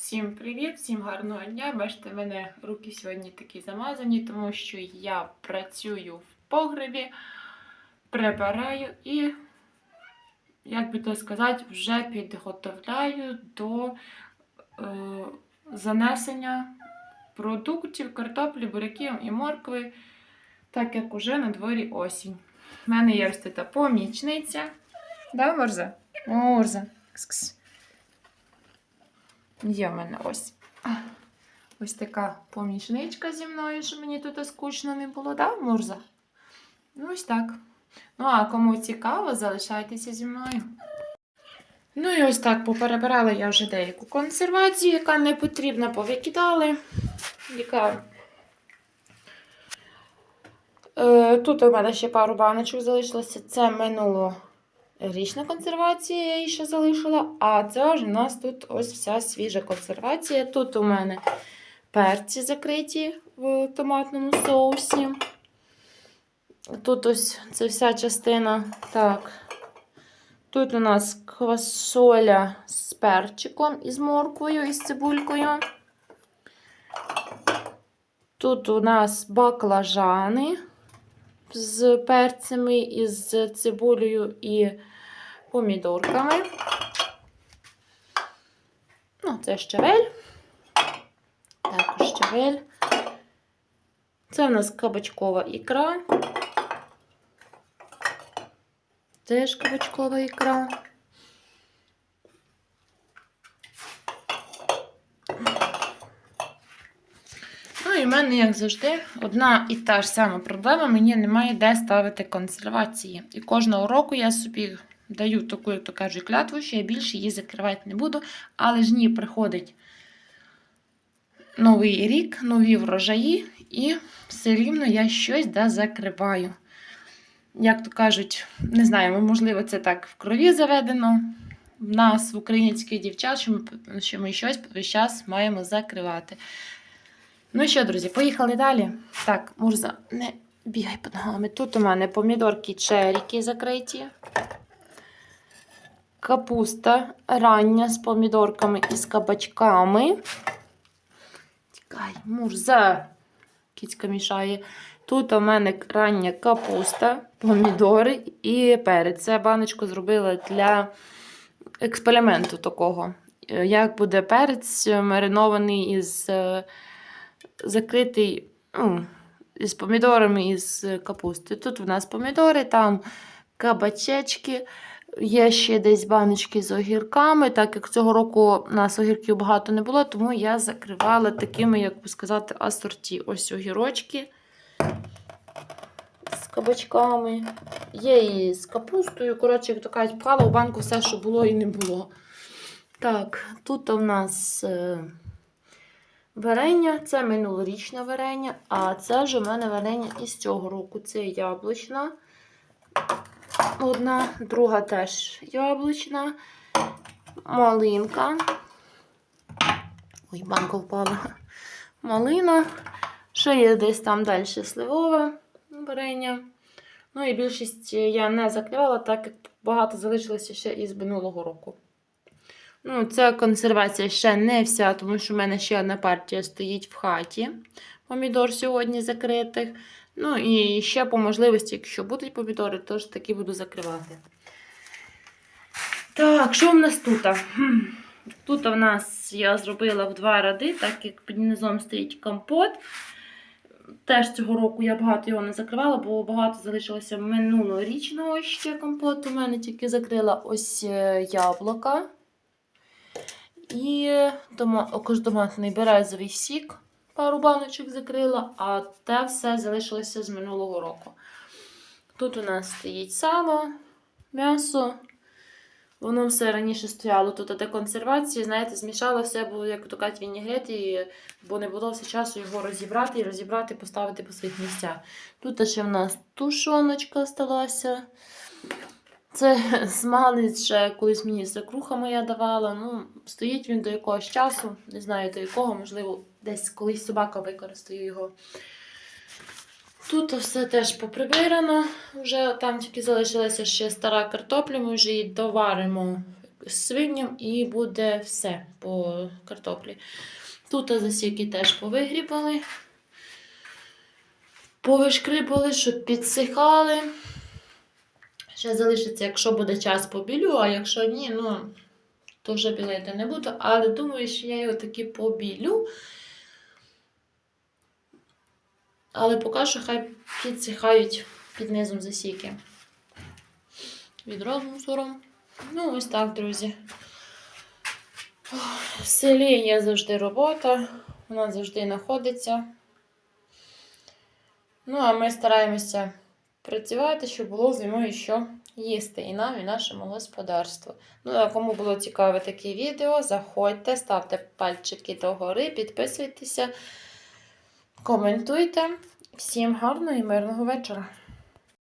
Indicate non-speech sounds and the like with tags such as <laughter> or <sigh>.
Всім привіт, всім гарного дня. Бачите, в мене руки сьогодні такі замазані, тому що я працюю в погребі, прибираю і, як би то сказати, вже підготовляю до е, занесення продуктів, картоплі, буряків і моркви, так як уже на дворі осінь. У мене є ось та помічниця. Да, Морза? Морза. Кс-кс. Є в мене ось. Ось така помічничка зі мною, що мені тут скучно не було, да, Мурза? Ну, ось так. Ну, а кому цікаво, залишайтеся зі мною. Ну і ось так поперебирала я вже деяку консервацію, яка не потрібна, повикидали. Яка... Е, тут у мене ще пару баночок залишилося. Це минуло річна консервація, я її ще залишила. А це ж у нас тут ось вся свіжа консервація. Тут у мене перці закриті в томатному соусі. Тут ось це вся частина. Так. Тут у нас квасоля з перчиком і з морквою і з цибулькою. Тут у нас баклажани з перцями, і з цибулею і помідорками. Ну, це щавель. Також щавель. Це в нас кабачкова ікра. Теж кабачкова ікра. Ну і в мене, як завжди, одна і та ж сама проблема. Мені немає де ставити консервації. І кожного року я собі даю таку, як то кажуть, клятву, що я більше її закривати не буду. Але ж ні, приходить новий рік, нові врожаї, і все рівно я щось да закриваю. Як то кажуть, не знаю, можливо, це так в крові заведено. В нас, в українських дівчат, що ми, що ми щось весь час маємо закривати. Ну що, друзі, поїхали далі. Так, Мурза, не бігай під ногами. Тут у мене помідорки черіки закриті. Капуста рання з помідорками і з кабачками. Тікай, Мурза. Кіцька мішає. Тут у мене рання капуста, помідори і перець. Це баночку зробила для експерименту такого. Як буде перець маринований із е, закритий ну, із помідорами і з капусти. Тут у нас помідори, там кабачечки. Є ще десь баночки з огірками. Так як цього року у нас огірків багато не було, тому я закривала такими, як би сказати, асорті. Ось огірочки з кабачками. Є і з капустою. Коротше, як то кажуть, пхала у банку все, що було і не було. Так, тут у нас. Варення це минулорічне варення, а це ж у мене варення із цього року. Це яблучна. Одна, друга теж яблучна, малинка. Ой, банка впала. Малина. Ще є десь там далі сливове варення. Ну і більшість я не закривала, так як багато залишилося ще із минулого року. Ну, Ця консервація ще не вся, тому що в мене ще одна партія стоїть в хаті. Помідор сьогодні закритих. Ну і ще по можливості, якщо будуть помідори, то ж таки буду закривати. Так, що в нас тут? Тут в нас я зробила в два ради, так як під низом стоїть компот. Теж цього року я багато його не закривала, бо багато залишилося минулорічного ще компоту. У мене тільки закрила ось е, яблука. І томатний березовий сік, пару баночок закрила, а те все залишилося з минулого року. Тут у нас стоїть сало, м'ясо. Воно все раніше стояло тут де консервації, знаєте, змішала все, бо як то кажуть, вінігрет, і, бо не було все часу його розібрати і розібрати, поставити по своїх місцях. Тут ще в нас тушоночка сталася. Це <laughs> смалець ще колись мені свекруха моя давала. Ну, стоїть він до якогось часу, не знаю до якого, можливо, десь колись собака використає його. Тут все теж поприбирано. Вже там тільки залишилася ще стара картопля, ми вже її доваримо свиням і буде все по картоплі. Тут засіки теж повигрібали, повишкрибали, щоб підсихали. Ще залишиться, якщо буде час побілю, а якщо ні, ну, то вже білити не буду. Але думаю, що я його таки побілю. Але поки що хай підсихають під низом засіки. Відро з мусором. Ну, ось так, друзі. В селі є завжди робота, вона завжди знаходиться. Ну, а ми стараємося працювати, щоб було зимою що їсти і нам, і нашому господарству. Ну, а кому було цікаве таке відео, заходьте, ставте пальчики догори, підписуйтеся, коментуйте. Всім гарного і мирного вечора!